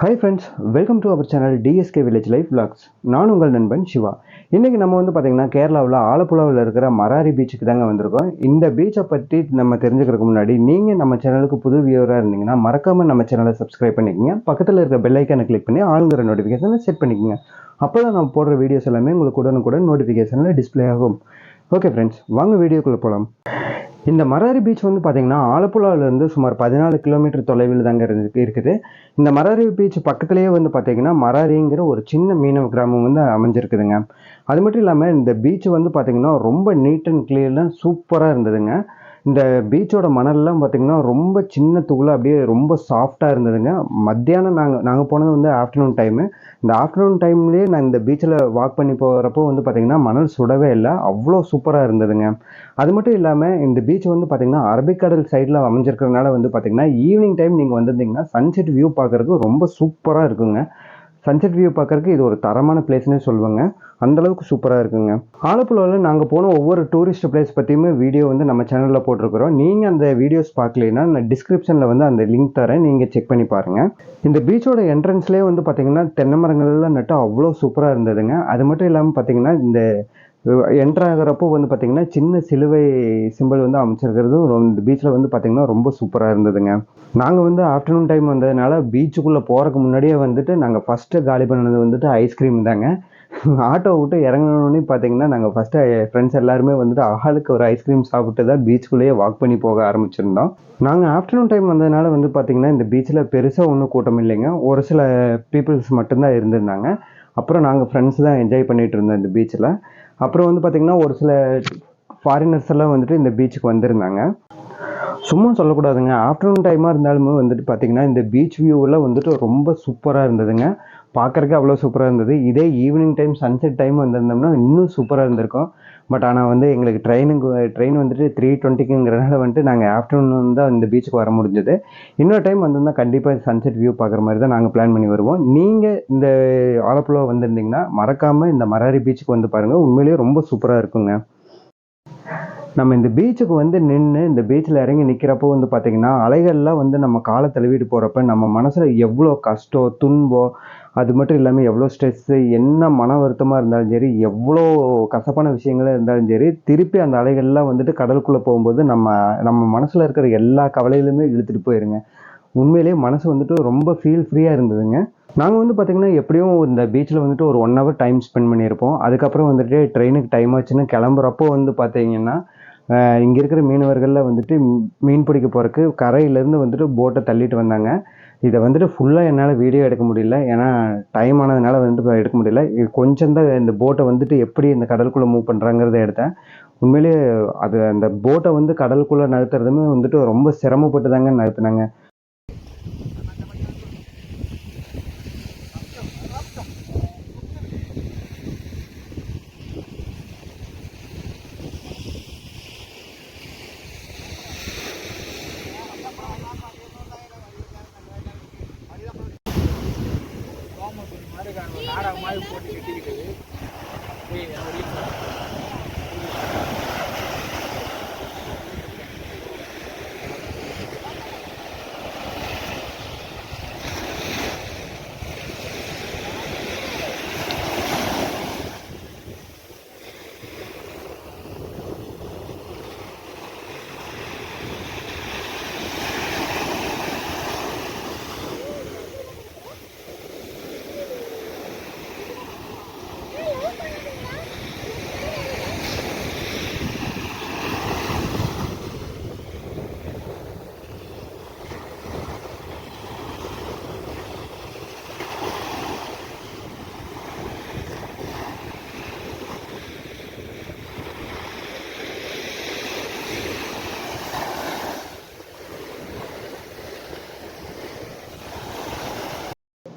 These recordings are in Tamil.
Hi friends welcome to our channel TSK village life vlogs. நான் உங்கள் நண்பன் சிவா. இன்றைக்கி நம்ம வந்து பார்த்திங்கன்னா கேரளாவில் ஆலப்புழாவில் இருக்கிற மராரி பீச்சுக்கு தாங்க வந்திருக்கோம். இந்த பீச்சை பற்றி நம்ம தெரிஞ்சுக்கிறதுக்கு முன்னாடி நீங்கள் நம்ம சேனலுக்கு புது வியூவராக இருந்தீங்கன்னா மறக்காமல் நம்ம சேனலை சப்ஸ்கிரைப் பண்ணிக்கோங்க. பக்கத்தில் இருக்கிற பெல் ஐக்கானை கிளிக் பண்ணி ஆளுங்கிற நோட்டிஃபிகேஷனை செட் பண்ணிக்கோங்க. அப்போ தான் நம்ம போடுற வீடியோஸ் எல்லாமே உங்களுக்கு உடனுக்குடன் நோட்டிஃபிகேஷனில் டிஸ்ப்ளே ஆகும். ஓகே ஃப்ரெண்ட்ஸ் வாங்க வீடியோக்குள்ளே போகலாம் இந்த மராரி பீச் வந்து பார்த்தீங்கன்னா ஆலப்புழாவிலேருந்து சுமார் பதினாலு கிலோமீட்டர் தொலைவில் தாங்க இருந்து இருக்குது. இந்த மராரி பீச் பக்கத்துலேயே வந்து பார்த்தீங்கன்னா மராரிங்கிற ஒரு சின்ன மீனவ கிராமம் வந்து அமைஞ்சிருக்குதுங்க. அது மட்டும் இல்லாமல் இந்த பீச் வந்து பார்த்தீங்கன்னா ரொம்ப நீட் அண்ட் கிளியர்லாம் சூப்பராக இருந்ததுங்க. இந்த பீச்சோட மணல்லாம் பார்த்தீங்கன்னா ரொம்ப சின்ன துகளாக அப்படியே ரொம்ப சாஃப்டாக இருந்ததுங்க. மத்தியானம் நாங்கள் நாங்கள் போனது வந்து ஆஃப்டர்நூன் டைமு இந்த ஆஃப்டர்நூன் டைம்லேயே நான் இந்த பீச்சில் வாக் பண்ணி போகிறப்போ வந்து பார்த்தீங்கன்னா மணல் சுடவே இல்லை. அவ்வளோ சூப்பராக இருந்ததுங்க. அது மட்டும் இல்லாமல் இந்த பீச் வந்து பார்த்திங்கன்னா அரபிக்கடல் சைடில் அமைஞ்சிருக்கிறதுனால வந்து பார்த்தீங்கன்னா ஈவினிங் டைம் நீங்கள் வந்திருந்தீங்கன்னா சன்செட் வியூ பார்க்குறதுக்கு ரொம்ப சூப்பராக இருக்குங்க. சன்செட் வியூ பார்க்குறதுக்கு இது ஒரு தரமான பிளேஸ்னே சொல்லுவாங்க. அந்த அளவுக்கு சூப்பராக இருக்குங்க. ஆலப்புழாவில் நாங்கள் போன ஒவ்வொரு டூரிஸ்ட் பிளேஸ் பற்றியுமே வீடியோ வந்து நம்ம சேனலில் போட்டிருக்கிறோம். நீங்கள் அந்த வீடியோஸ் பார்க்கலைன்னா நான் டிஸ்கிரிப்ஷனில் வந்து அந்த லிங்க் தரேன். நீங்கள் செக் பண்ணி பாருங்கள் இந்த பீச்சோட என்ட்ரன்ஸ்லேயே வந்து பார்த்தீங்கன்னா தென்னை மரங்கள்லாம் நட்டு அவ்வளோ சூப்பராக இருந்ததுங்க. அது மட்டும் இல்லாமல் பார்த்தீங்கன்னா இந்த என்ட்ராகிறப்போ வந்து பார்த்தீங்கன்னா சின்ன சிலுவை சிம்பிள் வந்து அமைச்சிருக்கிறது இந்த பீச்சில் வந்து பார்த்தீங்கன்னா ரொம்ப சூப்பராக இருந்ததுங்க. நாங்கள் வந்து ஆஃப்டர்நூன் டைம் வந்ததுனால பீச்சுக்குள்ளே போகிறதுக்கு முன்னாடியே வந்துட்டு நாங்கள் ஃபஸ்ட்டு காலி பண்ணது வந்துட்டு ஐஸ்கிரீம் தாங்க. ஆட்டோ விட்டு இறங்கணுன்னு பார்த்தீங்கன்னா நாங்கள் ஃபஸ்ட்டு ஃப்ரெண்ட்ஸ் எல்லாருமே வந்துட்டு ஆளுக்கு ஒரு ஐஸ்கிரீம் சாப்பிட்டு தான் பீச்சுக்குள்ளேயே வாக் பண்ணி போக ஆரம்பிச்சிருந்தோம். நாங்கள் ஆஃப்டர்நூன் டைம் வந்ததுனால வந்து பார்த்தீங்கன்னா இந்த பீச்சில் பெருசாக ஒன்றும் கூட்டம் இல்லைங்க. ஒரு சில பீப்புள்ஸ் மட்டும்தான் இருந்திருந்தாங்க. அப்புறம் நாங்கள் ஃப்ரெண்ட்ஸ் தான் என்ஜாய் பண்ணிகிட்டு இருந்தோம் இந்த பீச்சில் அப்புறம் வந்து பார்த்திங்கன்னா ஒரு சில ஃபாரினர்ஸ் எல்லாம் வந்துட்டு இந்த பீச்சுக்கு வந்திருந்தாங்க. சும்மா சொல்லக்கூடாதுங்க. ஆஃப்டர்நூன் டைமாக இருந்தாலுமே வந்துட்டு பார்த்தீங்கன்னா இந்த பீச் வியூவெல்லாம் வந்துட்டு ரொம்ப சூப்பராக இருந்ததுங்க. பார்க்குறக்கு அவ்வளோ சூப்பராக இருந்தது. இதே ஈவினிங் டைம் சன்செட் டைம் வந்திருந்தோம்னா இன்னும் சூப்பராக இருந்திருக்கும். பட் ஆனால் வந்து எங்களுக்கு ட்ரெயினுக்கு ட்ரெயின் வந்துட்டு த்ரீ டுவெண்ட்டிக்குங்கிறனால வந்துட்டு நாங்கள் ஆஃப்டர்நூன் தான் இந்த பீச்சுக்கு வர முடிஞ்சது. இன்னொரு டைம் வந்திருந்தால் கண்டிப்பாக சன்செட் வியூ பார்க்குற மாதிரி தான் நாங்கள் பிளான் பண்ணி வருவோம். நீங்கள் இந்த ஆலப்புழா வந்திருந்தீங்கன்னா மறக்காமல் இந்த மராரி பீச்சுக்கு வந்து பாருங்கள் உண்மையிலேயே ரொம்ப சூப்பராக இருக்குங்க. நம்ம இந்த பீச்சுக்கு வந்து நின்று இந்த பீச்சில் இறங்கி நிற்கிறப்போ வந்து பார்த்திங்கன்னா அலைகள்லாம் வந்து நம்ம காலை தழுவிட்டு போகிறப்ப நம்ம மனசில் எவ்வளோ கஷ்டம் துன்பம் அது மட்டும் இல்லாமல் எவ்வளோ ஸ்ட்ரெஸ்ஸு என்ன மன வருத்தமாக இருந்தாலும் சரி எவ்வளோ கசப்பான விஷயங்களாக இருந்தாலும் சரி திருப்பி அந்த அலைகள்லாம் வந்துட்டு கடலுக்குள்ளே போகும்போது நம்ம நம்ம மனசில் இருக்கிற எல்லா கவலைகளுமே இழுத்துட்டு போயிருங்க. உண்மையிலேயே மனசு வந்துட்டு ரொம்ப ஃபீல் ஃப்ரீயாக இருந்ததுங்க. நாங்கள் வந்து பார்த்திங்கன்னா எப்படியும் இந்த பீச்சில் வந்துட்டு ஒரு ஒன் ஹவர் டைம் ஸ்பெண்ட் பண்ணியிருப்போம். அதுக்கப்புறம் வந்துட்டு ட்ரெயினுக்கு டைம் ஆச்சுன்னு கிளம்புறப்போ வந்து பார்த்தீங்கன்னா இங்கே இருக்கிற மீனவர்களில் வந்துட்டு மீ- மீன் பிடிக்க போகிறக்கு கரையிலேருந்து வந்துட்டு போட்டை தள்ளிட்டு வந்தாங்க. இதை வந்துட்டு ஃபுல்லாக என்னால் வீடியோ எடுக்க முடியல. ஏன்னா டைம் ஆனதுனால வந்துட்டு எடுக்க முடியல. இது கொஞ்சம் தான் இந்த போட்டை வந்துட்டு எப்படி இந்த கடலுக்குள்ளே மூவ் பண்ணுறாங்கிறத எடுத்தேன். உண்மையிலேயே அது அந்த போட்டை வந்து கடலுக்குள்ளே நகர்த்துறதுமே வந்துட்டு ரொம்ப சிரமப்பட்டு தாங்க நகர்த்தினாங்க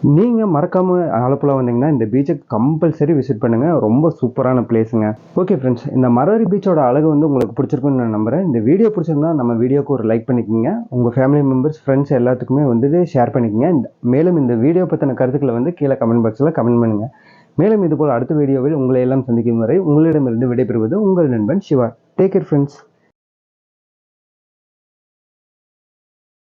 நீங்கள் மறக்காமல் ஆலப்புழா வந்தீங்கன்னா இந்த பீச்சை கம்பல்சரி விசிட் பண்ணுங்கள் ரொம்ப சூப்பரான பிளேஸுங்க ஓகே ஃப்ரெண்ட்ஸ் இந்த மரவரி பீச்சோட அழகு வந்து உங்களுக்கு பிடிச்சிருக்குன்னு நான் நம்புறேன். இந்த வீடியோ பிடிச்சிருந்தா நம்ம வீடியோக்கு ஒரு லைக் பண்ணிக்கோங்க. உங்கள் ஃபேமிலி மெம்பர்ஸ் ஃப்ரெண்ட்ஸ் எல்லாத்துக்குமே வந்து ஷேர் பண்ணிக்கோங்க. இந்த- மேலும் இந்த வீடியோ பற்றின கருத்துக்களை வந்து கீழே கமெண்ட் பாக்ஸில் கமெண்ட் பண்ணுங்கள் மேலும் இதுபோல் அடுத்த வீடியோவில் உங்களை எல்லாம் சந்திக்கும் வரை உங்களிடமிருந்து விடைபெறுவது உங்கள் நண்பன் சிவா. Take care friends